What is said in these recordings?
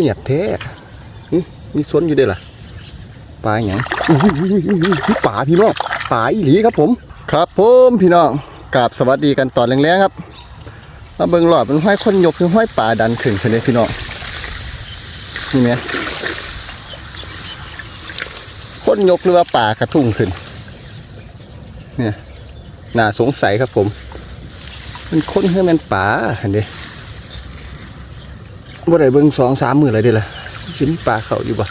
เงียบแท้มีสวนอยู่เด้อล่ะปลาอยอุ้ยอุ้ยอุ้ยอุ้ยป่าพี่น้องป่าอีหลีครับผม ครับผมพี่น้องกราบสวัสดีกันตอนแรงๆครับมาเบิ่งหลอดเป็นห้อยคนยกคือห้อยป่าดันขึ้นใช่ไหมพี่น้องนี่ไหมคนยกหรือว่าป่ากระทุ่งขึ้น เนี่ยน่าสงสัยครับผม มันคนให้มันป่าเห็นดิ บ่ได้เบิ่งสองสามมืออะไรเด้ล่ะชิ้นป่าเขาอยู่บ่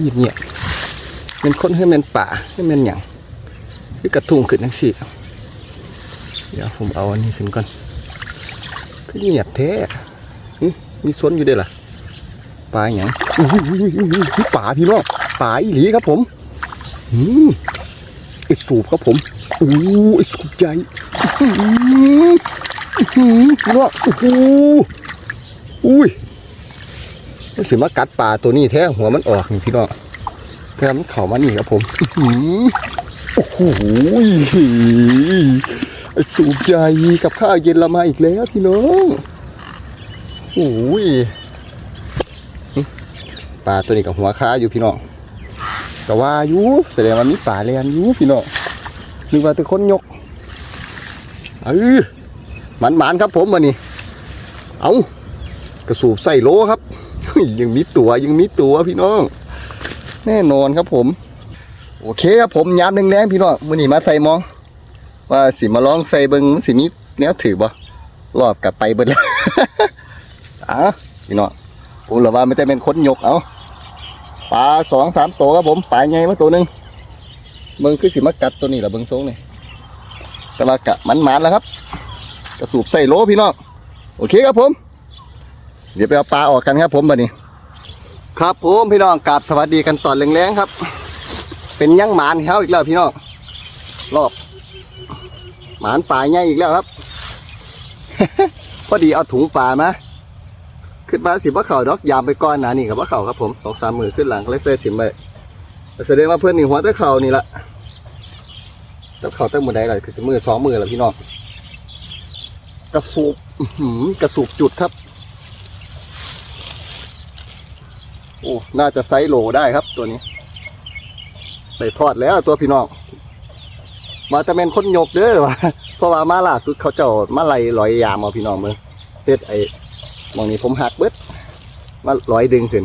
เงียบเงียบๆมันคนให้มันป่าให้มันหยังคือกระทุ่งขึ้นทั้งสี่เดี๋ยวผมเอาอันนี้ขึ้นก่อนคือเงียบแท้มีสวนอยู่เด้ล่ะปลาหยังอุ้ยอุ้ยอุ้ยอุ้ยอุ้ยป่าพี่น้องป่าอีหลีครับผมอืมไอสูบครับผมโอ้ไอสูบใหญ่ หืออื้อหือพี่น้องโอ้โหอุ้ยมันสิมากัดปลาตัวนี้แท้หัวมันออกนี่พี่น้องแต่มันเข่ามานี่ครับผมอือหือโอ้โหสูบใหญ่กับข้าวเย็นเรามาอีกแล้วพี่น้องโอ้ยปลาตัวนี้กับหัวค้าอยู่พี่น้องก็ว่าอยู่แสดงว่ามีปลาแลนอยู่พี่น้องนึกว่าแต่คนยกเออ หมันหมันครับผมวันนี้ เอากระสูบใส่โลครับ ยังมีตัวยังมีตัวพี่น้อง แน่นอนครับผม โอเคครับผมยามแรงๆพี่น้องมื่อนี้มาใส่มอง ว่าสิมาลองใส่เบิงมันสิมีแนวถือบ่รอบกลับไปเบิดแล้วอะพี่น้องผมละว่าไม่ได้เป็นคนยกเอาปลาสองสามตัวครับผมปลาใหญ่มาตัวหนึ่งเบิงคือสิมากัดตัวนี้ละเบิงทรงนี่แต่ว่ากะมันหมานแล้วครับ กระสูบใส่โลพี่น้องโอเคครับผม เดี๋ยวไปเอาปลาออกกันครับผมบัดนี้ ครับผมพี่น้องกราบสวัสดีกันตอนแรงๆครับ เป็นยังหมานเขาอีกแล้วพี่น้องรอบหมานปลาใหญ่อีกแล้วครับ พอดีเอาถุงปลามาขึ้นมาสิว่าเข่าดอกยามไปก้อนหนานี่กับว่าเข่าครับผมสองสามมือขึ้นหลังก็เลยเซถิ่มไปแสดงว่าเพื่อนนี่หัวตะเข่านี่ละตะเข่าตะมือใดเลยคือสมือสองมือแล้วพี่น้อง กระสูบกระสูบจุดครับ โอ้ น่าจะไซส์โลได้ครับตัวนี้ไปทอดแล้วตัวพี่น้องมาแต่เป็นคนยกเด้อวะเพราะว่ามาล่าสุดเขาเจ้ามาไล่ลอยยามเอาพี่น้องมือเฮ็ดไอ้มองนี้ผมหักเบิดมาลอยดึงขึ้น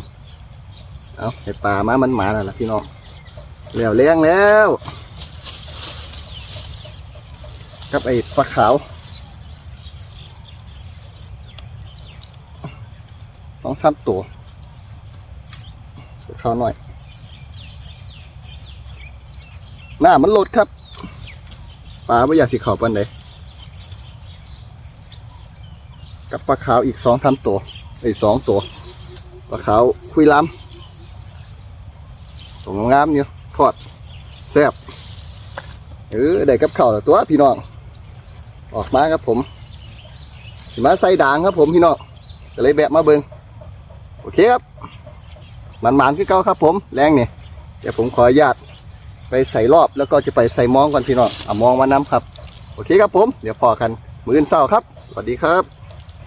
เอาไอ้ปลามามันหมานั่นแหละพี่น้องแล้วเลี้ยงแล้ว ครับไอ้ปลาขาว องสามตัวเข้าหน่อย หน้ามันลดครับปลาไม่อยากสิเข่าปันใดกับปลาขาวอีกสองทำตัวไอ้สองตัวปลาขาวคุยล้ำตัวงามๆอยู่ทอดแซ่บเออได้กับเข่าตัวพี่น้องออกมาครับผมมาใส่ด่างครับผมพี่น้องก็เลยแบะมาเบิง โอเคครับมันหมานขึ้นเก้าครับ ผมแรงเนี่ยเดี๋ยวผมขออนุญาตไปใส่รอบแล้วก็จะไปใส่มองก่อนพี่น้องอ่ามองมาน้ำครับ โอเคครับผม เดี๋ยวพอกัน มืออนเศร้าครับสวัสดีครับ